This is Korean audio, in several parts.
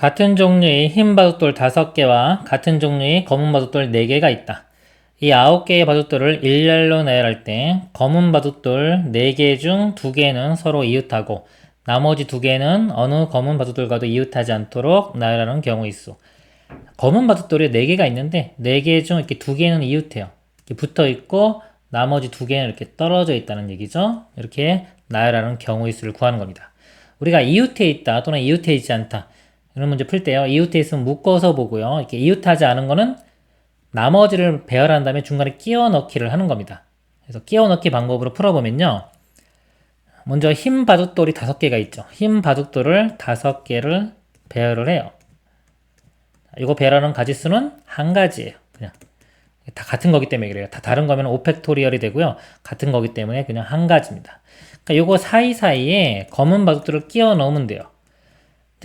같은 종류의 흰 바둑돌 5개와 같은 종류의 검은 바둑돌 4개가 있다. 이 9개의 바둑돌을 일렬로 나열할 때 검은 바둑돌 4개 중 2개는 서로 이웃하고 나머지 2개는 어느 검은 바둑돌과도 이웃하지 않도록 나열하는 경우 있어. 검은 바둑돌이 4개가 있는데 4개 중 이렇게 2개는 이웃해요. 붙어 있고 나머지 2개는 이렇게 떨어져 있다는 얘기죠. 이렇게 나열하는 경우의 수를 구하는 겁니다. 우리가 이웃해 있다 또는 이웃해 있지 않다. 이런 문제 풀 때요. 이웃해 있으면 묶어서 보고요. 이렇게 이웃하지 않은 거는 나머지를 배열한 다음에 중간에 끼워 넣기를 하는 겁니다. 그래서 끼워 넣기 방법으로 풀어보면요. 먼저 흰 바둑돌이 다섯 개가 있죠. 흰 바둑돌을 다섯 개를 배열을 해요. 이거 배열하는 가지수는 한 가지예요. 그냥 다 같은 거기 때문에 그래요. 다 다른 거면 오펙토리얼이 되고요. 같은 거기 때문에 그냥 한 가지입니다. 그러니까 요거 사이사이에 검은 바둑돌을 끼워 넣으면 돼요.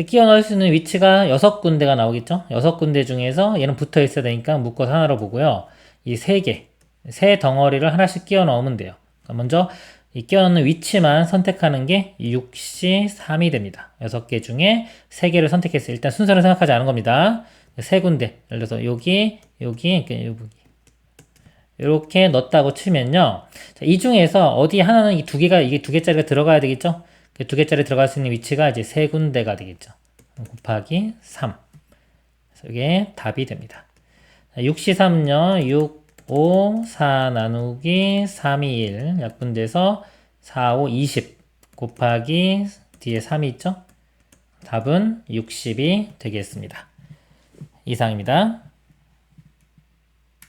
끼워 넣을 수 있는 위치가 여섯 군데가 나오겠죠? 여섯 군데 중에서 얘는 붙어 있어야 되니까 묶어서 하나로 보고요. 이세 개, 세 덩어리를 하나씩 끼워 넣으면 돼요. 그러니까 먼저 이 끼워 넣는 위치만 선택하는 게 6시 3이 됩니다. 여섯 개 중에 세 개를 선택했어요. 일단 순서를 생각하지 않은 겁니다. 세 군데. 예를 들어서 여기, 여기, 여기. 이렇게 넣었다고 치면요. 자, 이 중에서 어디 하나는 이 두 개가, 이게 두 개짜리가 들어가야 되겠죠? 그두 개짜리 들어갈 수 있는 위치가 이제 세 군데가 되겠죠. 곱하기 3. 그래서 이게 답이 됩니다. 6시 3요. 6, 5, 4 나누기 3이 1. 약분돼서 4, 5, 20. 곱하기 뒤에 3이 있죠? 답은 60이 되겠습니다. 이상입니다.